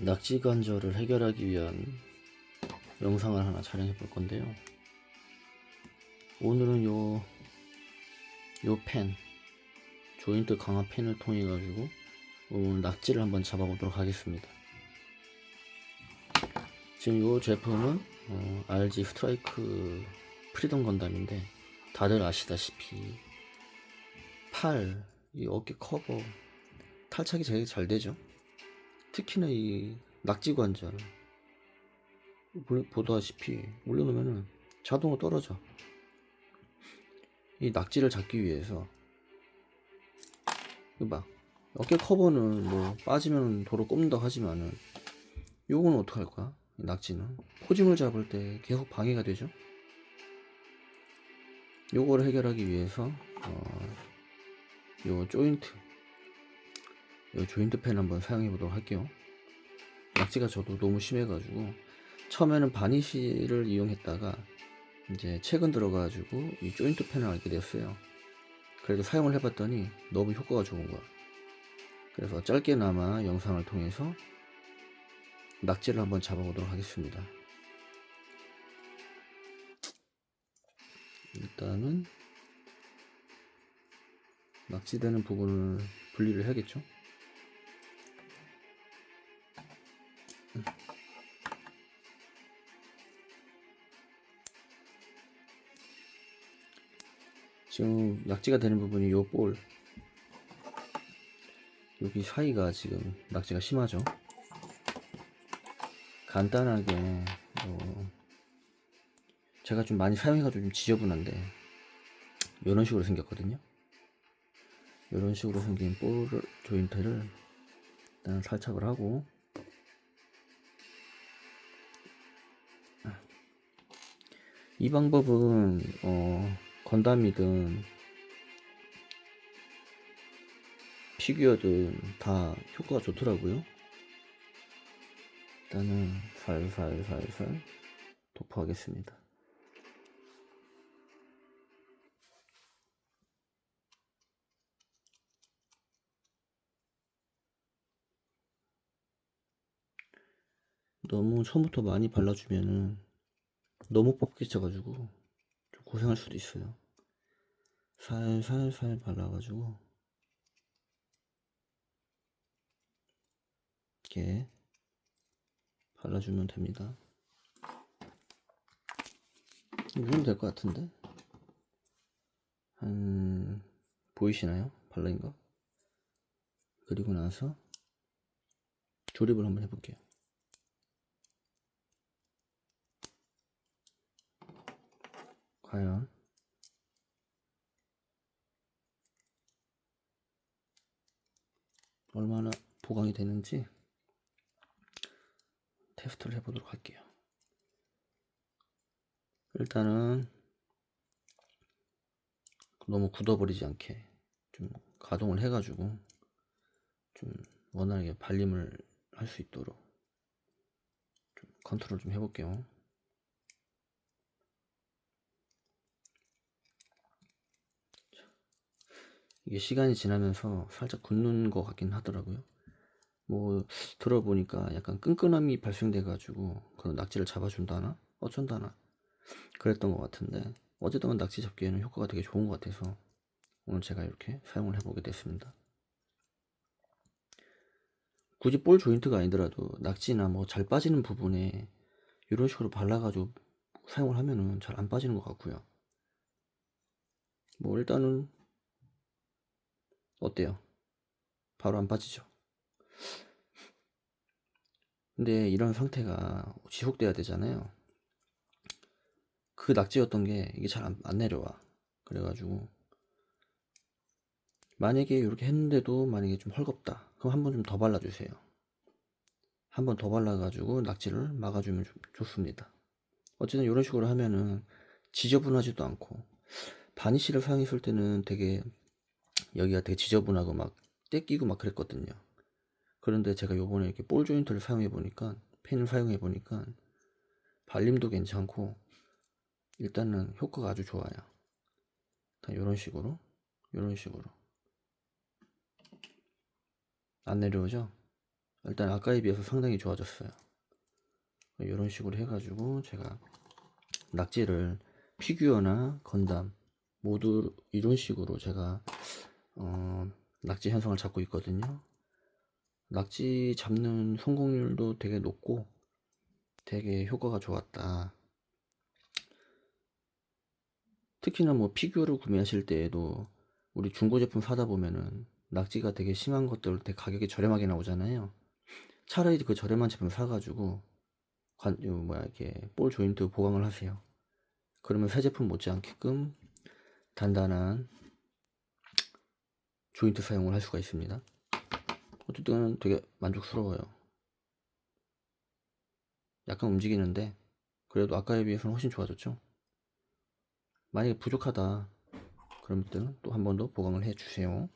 낙지 관절을 해결하기 위한 영상을 하나 촬영해 볼 건데요. 오늘은 요, 요 펜, 조인트 강화 펜을 통해 가지고 오늘 낙지를 한번 잡아보도록 하겠습니다. 지금 요 제품은 어, RG 스트라이크 프리덤 건담인데 다들 아시다시피 팔, 이 어깨 커버 탈착이 되게 잘 되죠. 특히나 이 낙지 관절 보- 보다시피 올려놓으면은 자동으로 떨어져. 이 낙지를 잡기 위해서 이거 봐 어깨 커버는 뭐 빠지면 도로 꼽는다고 하지만은 요거는 어떡할 거야? 이 낙지는 포징을 잡을 때 계속 방해가 되죠. 요거를 해결하기 위해서 어, 요 조인트 요 조인트 펜 한번 사용해 보도록 할게요. 낙지가 저도 너무 심해가지고 처음에는 바니쉬를 이용했다가 이제 최근 들어가지고 이 조인트 펜을 알게 됐어요. 그래도 사용을 해봤더니 너무 효과가 좋은 거야. 그래서 짧게나마 영상을 통해서 낙지를 한번 잡아보도록 하겠습니다. 일단은 낙지되는 부분을 분리를 해야겠죠. 지금 낙지가 되는 부분이 요 볼. 여기 사이가 지금 낙지가 심하죠? 간단하게 뭐 제가 좀 많이 사용해가지고 좀 지저분한데 이런 식으로 생겼거든요? 이런 식으로 생긴 볼 조인트를 일단 살착을 하고 이 방법은 어, 건담이든 피규어든 다 효과가 좋더라고요. 일단은 살살살살 도포하겠습니다. 너무 처음부터 많이 발라주면은 너무 좀 고생할 수도 있어요. 살살살 발라가지고 이렇게 발라주면 됩니다. 이 정도 될것 같은데? 한 보이시나요? 발라인 거? 그리고 나서 조립을 한번 해볼게요. 과연 얼마나 보강이 되는지 테스트를 해보도록 할게요. 일단은 너무 굳어버리지 않게 좀 가동을 해가지고 좀 원활하게 발림을 할 수 있도록 좀 컨트롤 좀 해볼게요. 이게 시간이 지나면서 살짝 굳는 것 같긴 하더라고요. 뭐 들어보니까 약간 끈끈함이 발생돼 가지고 그 낙지를 잡아준다나 어쩐다나 그랬던 것 같은데 어쨌든 낙지 잡기에는 효과가 되게 좋은 것 같아서 오늘 제가 이렇게 사용을 해보게 됐습니다. 굳이 볼 조인트가 아니더라도 낙지나 뭐 잘 빠지는 부분에 이런 식으로 발라가지고 사용을 하면은 잘 안 빠지는 것 같고요. 뭐 일단은 어때요? 바로 안 빠지죠? 근데 이런 상태가 지속돼야 되잖아요. 그 낙지였던 게 이게 잘 안 내려와. 그래가지고 만약에 이렇게 했는데도 만약에 좀 헐겁다. 그럼 한 번 좀 더 발라주세요. 한 번 더 발라가지고 낙지를 막아주면 좀 좋습니다. 어쨌든 이런 식으로 하면은 지저분하지도 않고 바니쉬를 사용했을 때는 되게 여기가 되게 지저분하고 막 떼끼고 막 그랬거든요. 그런데 제가 요번에 이렇게 볼 조인트를 사용해 보니까 펜을 사용해 보니까 발림도 괜찮고 일단은 효과가 아주 좋아요. 이런 식으로 이런 식으로 안 내려오죠? 일단 아까에 비해서 상당히 좋아졌어요. 이런 식으로 해가지고 제가 낙지를 피규어나 건담 모두 이런 식으로 제가 어, 낙지 현상을 잡고 있거든요. 낙지 잡는 성공률도 되게 높고 되게 효과가 좋았다. 특히나 뭐 피규어를 구매하실 때에도 우리 중고 제품 사다 보면은 낙지가 되게 심한 것들 되게 가격이 저렴하게 나오잖아요. 차라리 그 저렴한 제품 사가지고 관, 요 뭐야 이렇게 볼 조인트 보강을 하세요. 그러면 새 제품 못지않게끔 단단한 조인트 사용을 할 수가 있습니다. 어쨌든 되게 만족스러워요. 약간 움직이는데 그래도 아까에 비해서는 훨씬 좋아졌죠. 만약에 부족하다 그러면 또 한 번 더 보강을 해 주세요.